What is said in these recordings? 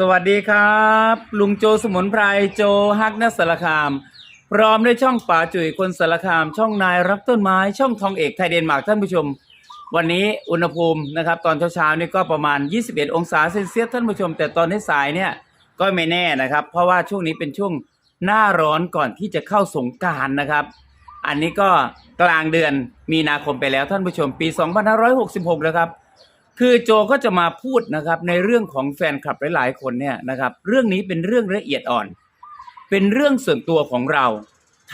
สวัสดีครับ ลุงโจสมุนไพรโจฮักนักสารคาม พร้อมด้วยช่องป่าจุ๋ยคนสารคาม ช่องนายรักต้นไม้ช่องทองเอกไทยเดนมาร์กท่านผู้ชม วันนี้อุณหภูมินะครับตอนเช้าๆนี่ก็ประมาณ 21 องศาเซนเซียสท่านผู้ชม แต่ตอนนี้สายเนี่ยก็ไม่แน่นะครับ เพราะว่าช่วงนี้เป็นช่วงหน้าร้อนก่อนที่จะเข้าสงการนะครับ อันนี้ก็กลางเดือนมีนาคมไปแล้วท่านผู้ชม ปี 2566 นะครับ คือโจก็จะมาพูดนะครับในเรื่องของแฟนคลับหลายๆคนเนี่ยนะครับ เรื่องนี้เป็นเรื่องละเอียดอ่อน เป็นเรื่องส่วนตัวของเรา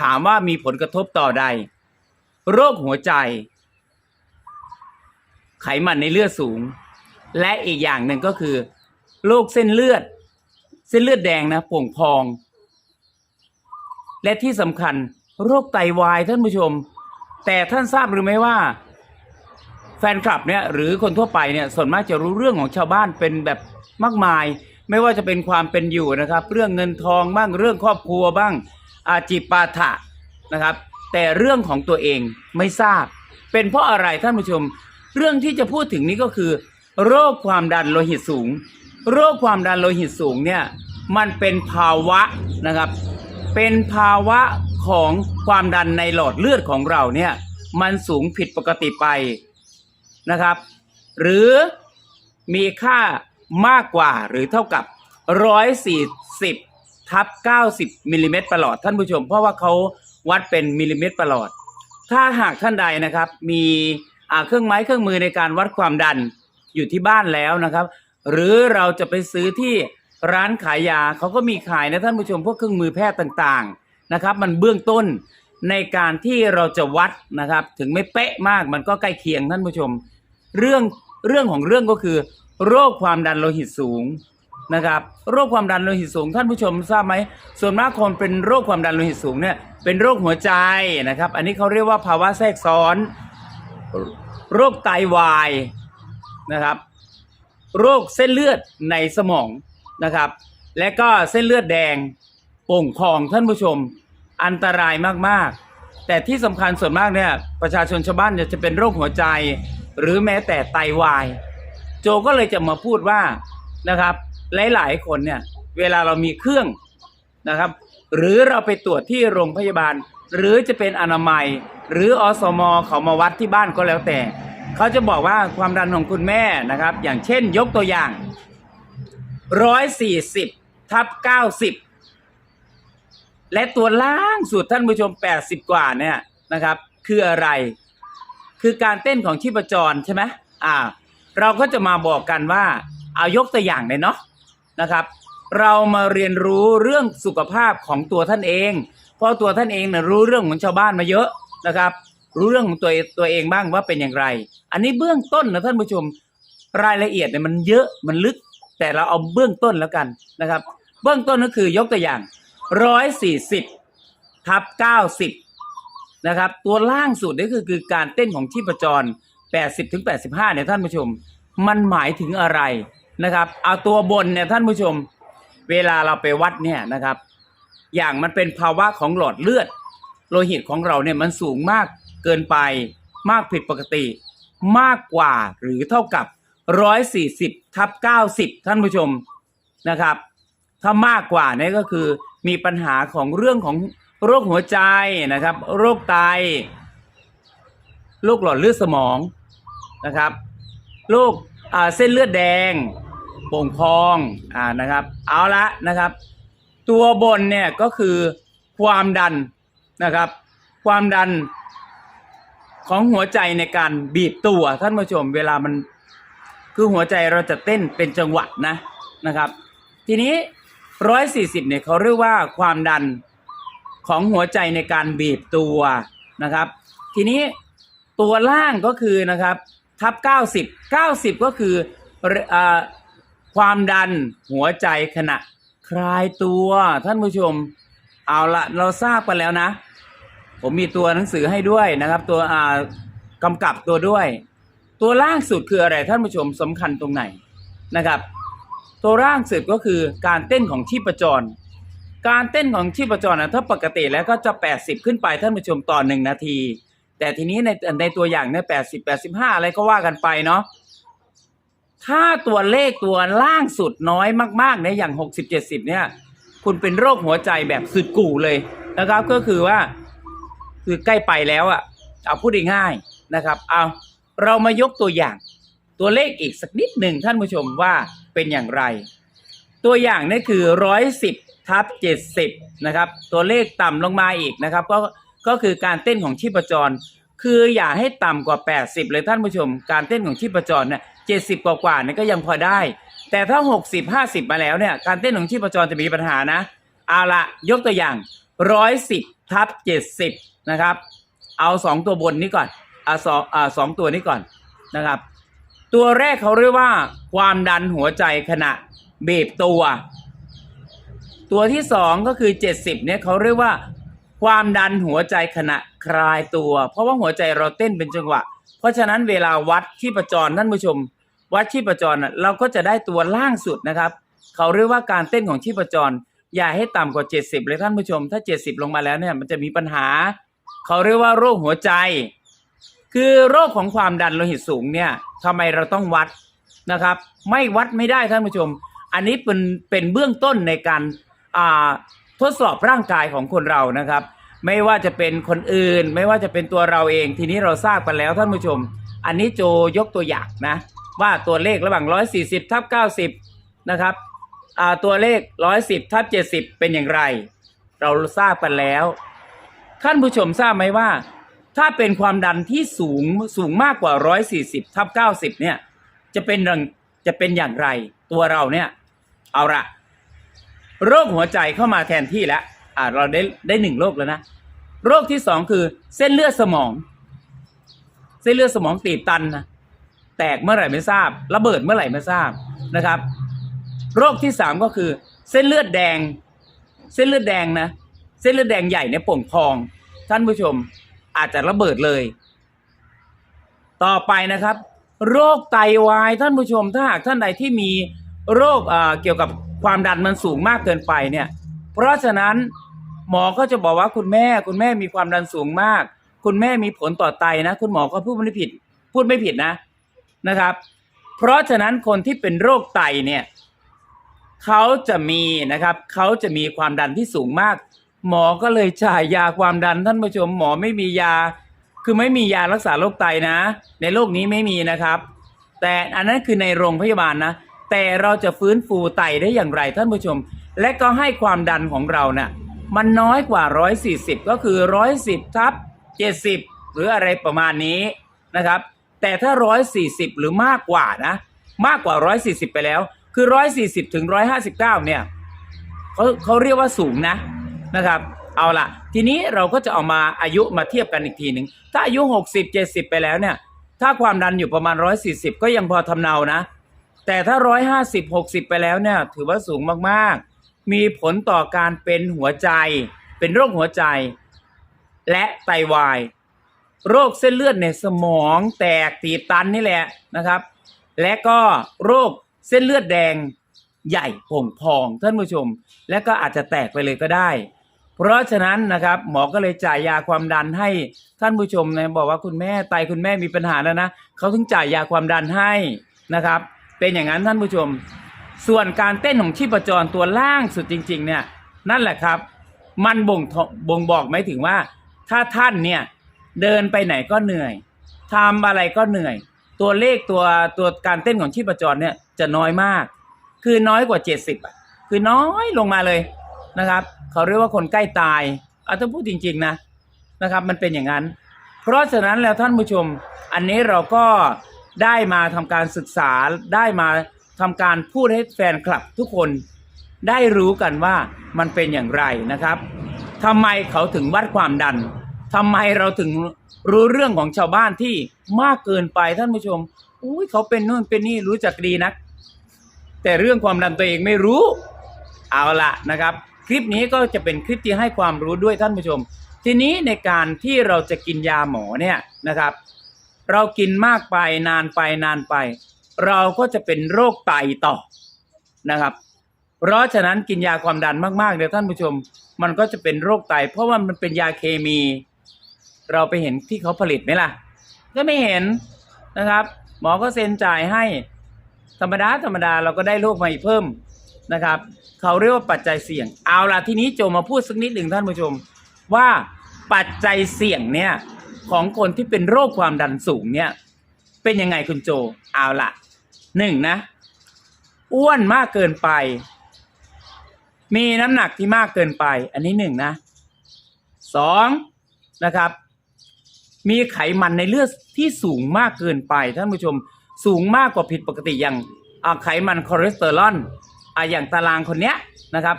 ถามว่ามีผลกระทบต่อใด โรคหัวใจ ไขมันในเลือดสูง และอีกอย่างหนึ่งก็คือโรคเส้นเลือด เส้นเลือดแดงนะโป่งพอง และที่สำคัญโรคไตวายท่านผู้ชม แต่ท่านทราบหรือไม่ว่า แฟนคลับเนี่ยหรือคนทั่วไปเนี่ยส่วนมากจะรู้เรื่องของชาวบ้านเป็นแบบมากมาย ไม่ว่าจะเป็นความเป็นอยู่นะครับ เรื่องเงินทองบ้างเรื่องครอบครัวบ้างอาจิปาถะนะครับ แต่เรื่องของตัวเองไม่ทราบ เป็นเพราะอะไรท่านผู้ชม เรื่องที่จะพูดถึงนี้ก็คือ โรคความดันโลหิตสูง โรคความดันโลหิตสูงเนี่ยมันเป็นภาวะนะครับ เป็นภาวะของความดันในหลอดเลือดของเราเนี่ยมันสูงผิดปกติไป นะครับ หรือมีค่ามากกว่าหรือเท่ากับ 140ทับ90มิลลิเมตรประหลอดท่านผู้ชม เพราะว่าเขาวัดเป็นมิลลิเมตรประหลอด ถ้าหากท่านใดนะครับ มีเครื่องไม้เครื่องมือในการวัดความดันอยู่ที่บ้านแล้วนะครับ หรือเราจะไปซื้อที่ร้านขายยาเขาก็มีขายนะท่านผู้ชมพวกเครื่องมือแพทย์ต่างๆนะครับ มันเบื้องต้นในการที่เราจะวัดนะครับ ถึงไม่เป๊ะมากมันก็ใกล้เคียงท่านผู้ชม เรื่องเรื่องของเรื่องก็คือ โรคความดันโลหิตสูงนะครับ โรคความดันโลหิตสูง ท่านผู้ชมทราบไหมส่วนมากคนเป็นโรคความดันโลหิตสูงเนี่ยเป็นโรคหัวใจนะครับ อันนี้เขาเรียกว่าภาวะแทรกซ้อน โรคไตวายนะครับ โรคเส้นเลือดในสมองนะครับ และก็เส้นเลือดแดงโป่งพองท่านผู้ชมอันตรายมากๆ แต่ที่สำคัญส่วนมากเนี่ยประชาชนชาวบ้านจะเป็นโรคหัวใจ หรือแม้แต่ไตวาย โจก็เลยจะมาพูดว่านะครับ หลายๆคนเนี่ยเวลาเรามีเครื่องนะครับ หรือเราไปตรวจที่โรงพยาบาล หรือจะเป็นอนามัย หรืออสมเขามาวัดที่บ้านก็แล้วแต่ เขาจะบอกว่าความดันของคุณแม่นะครับ อย่างเช่นยกตัวอย่าง140ทับ90 และตัวล่างสุดท่านผู้ชม 80 กว่าเนี่ยนะครับ คืออะไร คือการเต้นของชีพจรใช่ไหมอ่า เราก็จะมาบอกกันว่า เอายกตัวอย่างเลยเนาะนะครับ เรามาเรียนรู้เรื่องสุขภาพของตัวท่านเอง เพราะตัวท่านเองเนี่ยรู้เรื่องของชาวบ้านมาเยอะนะครับ รู้เรื่องของตัวตัวเองบ้างว่าเป็นอย่างไร อันนี้เบื้องต้นนะท่านผู้ชมรายละเอียดเนี่ยมันเยอะมันลึก แต่เราเอาเบื้องต้นแล้วกันนะครับ เบื้องต้นก็คือยกตัวอย่าง140ทับ90 นะครับ ตัวล่างสุดนี่คือคือการเต้นของชีพจร 80ถึง85เนี่ยท่านผู้ชม มันหมายถึงอะไรนะครับ เอาตัวบนเนี่ยท่านผู้ชม เวลาเราไปวัดเนี่ยนะครับ อย่างมันเป็นภาวะของหลอดเลือด โลหิตของเราเนี่ยมันสูงมากเกินไปมากผิดปกติ มากกว่าหรือเท่ากับ 140ทับ90 ท่านผู้ชมนะครับ ถ้ามากกว่านี่ก็คือมีปัญหาของเรื่องของ โรคหัวใจนะครับ โรคไตโรคหลอดเลือดสมองนะครับโรคเส้นเลือดแดงโป่งพองอ่านะครับ เอาละนะครับ ตัวบนเนี่ยก็คือความดันนะครับ ความดันของหัวใจในการบีบตัวท่านผู้ชมเวลามันคือหัวใจเราจะเต้นเป็นจังหวะนะนะครับ ทีนี้ร้อยสี่สิบเนี่ยเขาเรียกว่าความดัน ของหัวใจในการบีบตัวนะครับ ทีนี้ตัวล่างก็คือนะครับทับ 90 90 ก็คือเอ่อความดันหัวใจขณะคลายตัวท่านผู้ชม เอาละเราทราบกันแล้วนะ ผมมีตัวหนังสือให้ด้วยนะครับ ตัวอ่ากำกับตัวด้วย ตัวล่างสุดคืออะไรท่านผู้ชมสำคัญตรงไหนนะครับ ตัวร่างสุดก็คือการเต้นของชีพจร การเต้นของชีพจรนะถ้าปกติแล้วก็จะ 80 ขึ้นไปท่านผู้ชมต่อหนึ่งนาที แต่ทีนี้ในในตัวอย่างเนี่ย80 85อะไรก็ว่ากันไปเนาะถ้าตัวเลขตัวล่างสุดน้อยมากๆเนี่ยอย่างหกสิบเจ็ดสิบเนี่ย คุณเป็นโรคหัวใจแบบสุดกู่เลยนะครับ ก็คือว่า คือใกล้ไปแล้วอะเอาพูดง่ายๆนะครับ เอาเรามายกตัวอย่าง ตัวเลขอีกสักนิดหนึ่งท่านผู้ชมว่าเป็นอย่างไร ตัวอย่างนี่คือร้อยสิบ ทับเจ็ดสิบนะครับ ตัวเลขต่ำลงมาอีกนะครับ ก็ก็คือการเต้นของชีพจร คืออย่าให้ต่ำกว่า 80 เลยท่านผู้ชม การเต้นของชีพจรเนี่ยเจ็ดสิบกว่าๆเนี่ยก็ยังพอได้ แต่ถ้า 60 50 มาแล้วเนี่ยการเต้นของชีพจรจะมีปัญหานะเอาละยกตัวอย่าง 110ทับ70นะครับ เอาสองตัวบนนี้ก่อนเอาสองอ่าสองตัวนี้ก่อนนะครับ ตัวแรกเขาเรียกว่าความดันหัวใจขณะบีบตัว ตัวที่สองก็คือ 70เนี่ยเขาเรียกว่าความดันหัวใจขณะคลายตัว เพราะว่าหัวใจเราเต้นเป็นจังหวะ เพราะฉะนั้นเวลาวัดชีพจรท่านผู้ชม วัดชีพจรน่ะเราก็จะได้ตัวล่างสุดนะครับ เขาเรียกว่าการเต้นของชีพจร อย่าให้ต่ำกว่า 70 เลยท่านผู้ชม ถ้า 70 ลงมาแล้วเนี่ยมันจะมีปัญหา เขาเรียกว่าโรคหัวใจ คือโรคของความดันโลหิตสูงเนี่ยทำไมเราต้องวัดนะครับ ไม่วัดไม่ได้ท่านผู้ชม อันนี้เป็นเป็นเบื้องต้นในการ ทดสอบร่างกายของคนเรานะครับ ไม่ว่าจะเป็นคนอื่น ไม่ว่าจะเป็นตัวเราเอง ทีนี้เราทราบกันแล้วท่านผู้ชม อันนี้โจยกตัวอย่างนะ ว่าตัวเลขระหว่าง 140ทับ90 นะครับตัวเลข 110ทับ70 เป็นอย่างไร เราทราบกันแล้วท่านผู้ชมทราบไหมว่า ถ้าเป็นความดันที่สูงสูงมากกว่า 140ทับ90 เนี่ยจะเป็นจะเป็นอย่างไรตัวเราเนี่ยเอาละ โรคหัวใจเข้ามาแทนที่แล้วอ่าเราได้ได้หนึ่งโรคแล้วนะ โรคที่สองคือ เส้นเลือดสมอง เส้นเลือดสมองตีบตันนะแตกเมื่อไหร่ไม่ทราบ ระเบิดเมื่อไหร่ไม่ทราบนะครับ โรคที่สามก็คือ เส้นเลือดแดง เส้นเลือดแดงนะ เส้นเลือดแดงใหญ่เนี่ยป่งพอง ท่านผู้ชมอาจจะระเบิดเลย ต่อไปนะครับ โรคไตวายท่านผู้ชมถ้าหากท่านใดที่มีโรคเกี่ยวกับ ความดันมันสูงมากเกินไปเนี่ย เพราะฉะนั้นหมอก็จะบอกว่าคุณแม่คุณแม่มีความดันสูงมาก คุณแม่มีผลต่อไตนะ คุณหมอก็พูดไม่ผิด พูดไม่ผิดนะนะครับ เพราะฉะนั้นคนที่เป็นโรคไตเนี่ยเขาจะมีนะครับเขาจะมีความดันที่สูงมาก หมอก็เลยจ่ายยาความดันท่านผู้ชมหมอไม่มียา คือไม่มียารักษาโรคไตนะ ในโลกนี้ไม่มีนะครับ แต่อันนั้นคือในโรงพยาบาลนะ แต่เราจะฟื้นฟูไตได้อย่างไรท่านผู้ชม และก็ให้ความดันของเรานะ่ะมันน้อยกว่า 140 ก็คือ 110ทับ70 หรืออะไรประมาณนี้นะครับ แต่ถ้า 140 หรือมากกว่านะ มากกว่า 140 ไปแล้ว คือ 140 ถึง 159 เนี่ยเขาเขาเรียกว่าสูงนะนะครับ เอาละทีนี้เราก็จะเอามาอายุมาเทียบกันอีกทีหนึ่งถ้าอายุ 60 70 ไปแล้วเนี่ย ถ้าความดันอยู่ประมาณ 140 ก็ยังพอทำเนานะ แต่ถ้า150 60ไปแล้วเนี่ย ถือว่าสูงมากๆ มีผลต่อการเป็นหัวใจ เป็นโรคหัวใจ และไตวาย โรคเส้นเลือดในสมองแตกตีบตันนี่แหละนะครับ และก็โรคเส้นเลือดแดงใหญ่โป่งพองท่านผู้ชม และก็อาจจะแตกไปเลยก็ได้ เพราะฉะนั้นนะครับ หมอก็เลยจ่ายยาความดันให้ท่านผู้ชมนะบอกว่าคุณแม่ไตคุณแม่มีปัญหาแล้วนะเขาถึงจ่ายยาความดันให้นะครับ เป็นอย่างนั้นท่านผู้ชม ส่วนการเต้นของชีพจรตัวล่างสุดจริง ๆ เนี่ย นั่นแหละครับ มันบ่งบ่งบอกไหมถึงว่า ถ้าท่านเนี่ยเดินไปไหนก็เหนื่อยทำอะไรก็เหนื่อย ตัวเลขตัวตัวการเต้นของชีพจรเนี่ยจะน้อยมาก คือน้อยกว่า 70อะคือน้อยลงมาเลยนะครับ เขาเรียกว่าคนใกล้ตายเอาถ้าพูดจริง ๆ นะนะครับ มันเป็นอย่างนั้น เพราะฉะนั้นแล้วท่านผู้ชม อันนี้เราก็ ได้มาทำการศึกษาได้มาทำการพูดให้แฟนคลับทุกคนได้รู้กันว่ามันเป็นอย่างไรนะครับทำไมเขาถึงวัดความดันทำไมเราถึงรู้เรื่องของชาวบ้านที่มากเกินไปท่านผู้ชมอุ้ยเขาเป็นนู่นเป็นนี่รู้จักดีนัก แต่เรื่องความดันตัวเองไม่รู้ เอาละนะครับ คลิปนี้ก็จะเป็นคลิปที่ให้ความรู้ด้วยท่านผู้ชม ทีนี้ในการที่เราจะกินยาหมอเนี่ยนะครับ เรากินมากไปนานไปนานไป เราก็จะเป็นโรคไตต่อนะครับ เพราะฉะนั้นกินยาความดันมากๆเดี๋ยวท่านผู้ชม มันก็จะเป็นโรคไต เพราะว่ามันเป็นยาเคมี เราไปเห็นที่เขาผลิตไหมล่ะ ก็ไม่เห็นนะครับ หมอก็เซ็นจ่ายให้ ธรรมดาธรรมดาเราก็ได้โรคมาอีกเพิ่มนะครับ เขาเรียกว่าปัจจัยเสี่ยง เอาล่ะทีนี้โจมาพูดสักนิดหนึ่งท่านผู้ชม ว่าปัจจัยเสี่ยงเนี่ย ของคนที่เป็นโรคความดันสูงเนี่ย เป็นยังไงคุณโจ เอาละหนึ่งนะ อ้วนมากเกินไป มีน้ำหนักที่มากเกินไป อันนี้หนึ่งนะสองนะครับ มีไขมันในเลือดที่สูงมากเกินไปท่านผู้ชมสูงมากกว่าผิดปกติอย่างาไขมันคอเลสเตอรอลอ่าอย่างตารางคนเนี้ยนะครับ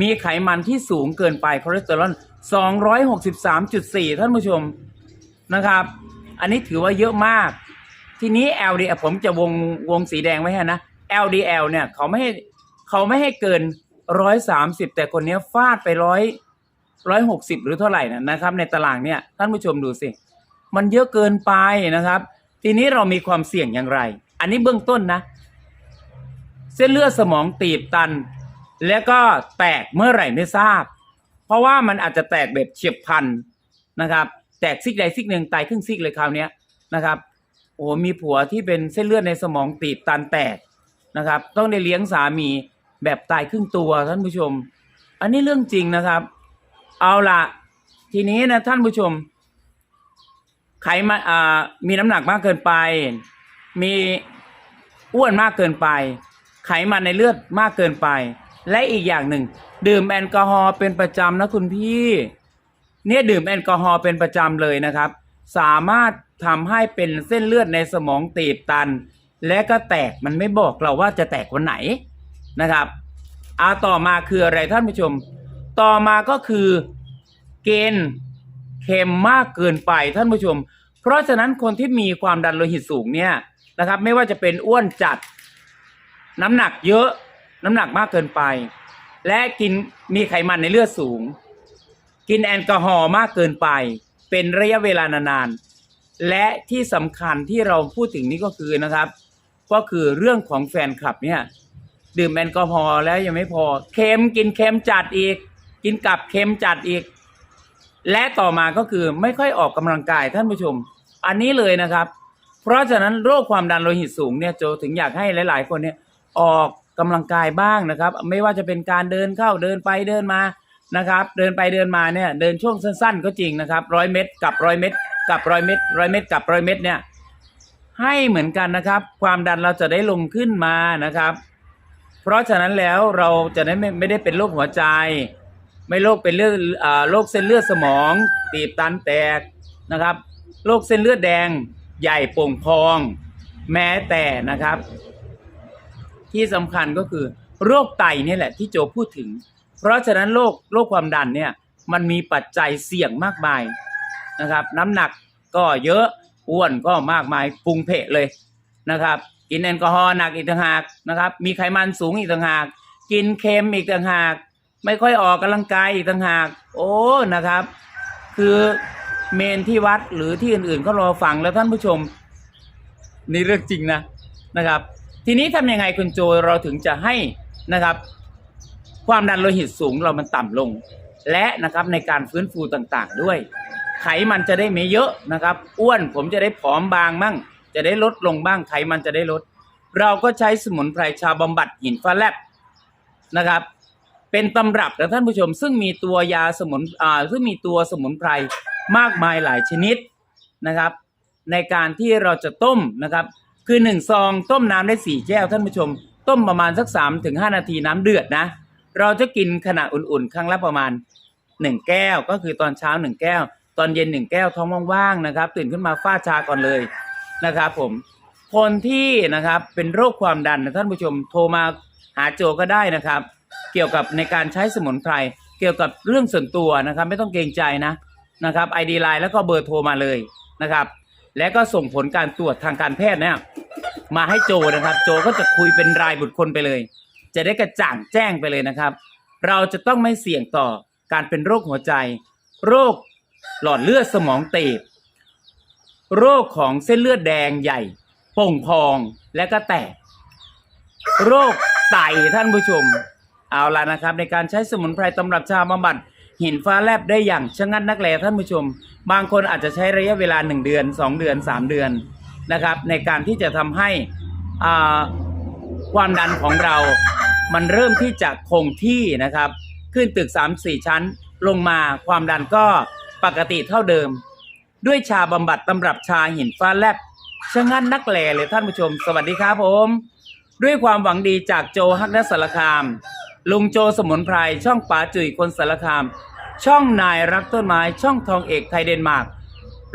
มีไขมันที่สูงเกินไปคอเลสเตอรอล263.4 ท่านผู้ชม นะครับ อันนี้ถือว่าเยอะมาก ทีนี้ LDL ผมจะวงวงสีแดงไว้ให้นะ LDL เนี่ยเขาไม่ให้เขาไม่ให้เกิน130แต่คนนี้ฟาดไปร้อยร้อยหกสิบหรือเท่าไหร่นะนะครับ ในตารางเนี่ยท่านผู้ชมดูสิ มันเยอะเกินไปนะครับ ทีนี้เรามีความเสี่ยงอย่างไร อันนี้เบื้องต้นนะ เส้นเลือดสมองตีบตัน แล้วก็แตกเมื่อไหร่ไม่ทราบ เพราะว่ามันอาจจะแตกแบบเฉียบพลันนะครับ แตกซิกใดซิกหนึ่งตายครึ่งซิกเลยคราวนี้นะครับ โอ้มีผัวที่เป็นเส้นเลือดในสมองตีบตันแตกนะครับ ต้องได้เลี้ยงสามีแบบตายครึ่งตัวท่านผู้ชม อันนี้เรื่องจริงนะครับ เอาละทีนี้นะท่านผู้ชม ไขมันอ่ามีน้ำหนักมากเกินไป มีอ้วนมากเกินไป ไขมันในเลือดมากเกินไป และอีกอย่างหนึ่ง ดื่มแอลกอฮอล์เป็นประจำนะคุณพี่ เนี่ยดื่มแอลกอฮอล์เป็นประจำเลยนะครับ สามารถทำให้เป็นเส้นเลือดในสมองตีบตัน และก็แตกมันไม่บอกเราว่าจะแตกวันไหนนะครับเอาต่อมาคืออะไรท่านผู้ชม ต่อมาก็คือเกณฑ์เค็มมากเกินไปท่านผู้ชม เพราะฉะนั้นคนที่มีความดันโลหิตสูงเนี่ยนะครับ ไม่ว่าจะเป็นอ้วนจัด น้ำหนักเยอะ น้ำหนักมากเกินไป และกินมีไขมันในเลือดสูง กินแอลกอฮอล์มากเกินไป เป็นระยะเวลานานๆ และที่สำคัญที่เราพูดถึงนี้ก็คือนะครับ ก็คือเรื่องของแฟนคลับเนี่ยดื่มแอลกอฮอล์แล้วยังไม่พอ เค็มกินเค็มจัดอีก กินกับเค็มจัดอีก และต่อมาก็คือไม่ค่อยออกกำลังกายท่านผู้ชม อันนี้เลยนะครับ เพราะฉะนั้นโรคความดันโลหิตสูงเนี่ยโจถึงอยากให้หลาย ๆ คนเนี่ยออกกำลังกายบ้างนะครับ ไม่ว่าจะเป็นการเดินเข้าเดินไปเดินมา นะครับ เดินไปเดินมาเนี่ยเดินช่วงสั้นๆ ก็จริงนะครับร้อยเมตรกับร้อยเมตรกับร้อยเมตรร้อยเมตรกับร้อยเมตรเนี่ยให้เหมือนกันนะครับ ความดันเราจะได้ลงขึ้นมานะครับ เพราะฉะนั้นแล้วเราจะได้ไม่ไม่ได้เป็นโรคหัวใจ ไม่โรคเป็นเลือดอ่าโรคเส้นเลือดสมอง ตีบตันแตกนะครับโรคเส้นเลือดแดงใหญ่โป่งพอง แม้แต่นะครับ ที่สำคัญก็คือโรคไตนี่แหละที่โจพูดถึง เพราะฉะนั้นโรคโรคความดันเนี่ยมันมีปัจจัยเสี่ยงมากมายนะครับ น้ำหนักก็เยอะอ้วนก็มากมายปรุงเพะเลยนะครับ กินแอลกอฮอล์หนักอีกต่างหากนะครับ มีไขมันสูงอีกต่างหาก กินเค็มอีกต่างหาก ไม่ค่อยออกกำลังกายอีกต่างหาก โอ้นะครับ คือเมนที่วัดหรือที่อื่นๆก็รอฟังแล้วท่านผู้ชมนี่เรื่องจริงนะนะครับ ทีนี้ทำยังไงคุณโจเราถึงจะให้นะครับ ความดันโลหิตสูงเรามันต่ำลง และนะครับในการฟื้นฟูต่างๆด้วย ไขมันจะได้ไม่เยอะนะครับ อ้วนผมจะได้ผอมบางมั่ง จะได้ลดลงบ้างไขมันจะได้ลด เราก็ใช้สมุนไพรชาบำบัดหินฟ้าแลบนะครับ เป็นตำรับนะท่านผู้ชม ซึ่งมีตัวยาสมุนอ่าซึ่งมีตัวสมุนไพรมากมายหลายชนิดนะครับ ในการที่เราจะต้มนะครับ คือหนึ่งซองต้มน้ำได้สี่แก้วท่านผู้ชม ต้มประมาณสักสามถึงห้านาทีน้ำเดือดนะ เราจะกินขณะอุ่นๆ ครั้งละประมาณหนึ่งแก้ว ก็คือตอนเช้าหนึ่งแก้ว ตอนเย็นหนึ่งแก้วท้องว่างๆนะครับ ตื่นขึ้นมาฟาดชาก่อนเลยนะครับผมคนที่นะครับเป็นโรคความดันนะท่านผู้ชมโทรมาหาโจก็ได้นะครับ เกี่ยวกับในการใช้สมุนไพรเกี่ยวกับเรื่องส่วนตัวนะครับ ไม่ต้องเกรงใจนะนะครับไอดีไลน์แล้วก็เบอร์โทรมาเลยนะครับ และก็ส่งผลการตรวจทางการแพทย์เนี่ยมาให้โจนะครับ โจก็จะคุยเป็นรายบุคคลไปเลย จะได้กระจ่างแจ้งไปเลยนะครับ เราจะต้องไม่เสี่ยงต่อการเป็นโรคหัวใจ โรคหลอดเลือดสมองตีบ โรคของเส้นเลือดแดงใหญ่โป่งพองและก็แตก โรคไตท่านผู้ชม เอาละนะครับ ในการใช้สมุนไพรตำรับชาบำบัดหินฟ้าแลบได้อย่างชะงัดนักแลท่านผู้ชม บางคนอาจจะใช้ระยะเวลา 1 เดือน 2 เดือน 3 เดือนนะครับ ในการที่จะทำให้อ่า ความดันของเรา มันเริ่มที่จะคงที่นะครับ ขึ้นตึก 3-4 ชั้นลงมาความดันก็ปกติเท่าเดิม ด้วยชาบำบัดตำรับชาหินฟ้าแลบชะงันนักแหล่เลยท่านผู้ชม สวัสดีครับผม ด้วยความหวังดีจากโจฮักนัสสารคาม ลุงโจสมุนไพรช่องป๋าจุ๋ยคนสารคาม ช่องนายรักต้นไม้ช่องทองเอกไทยเดนมาร์ก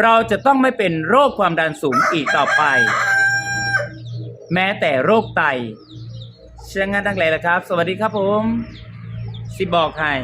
เราจะต้องไม่เป็นโรคความดันสูงอีกต่อไป แม้แต่โรคไต เชื่องานตั้งแหล่ละครับ สวัสดีครับผมสิบอกให้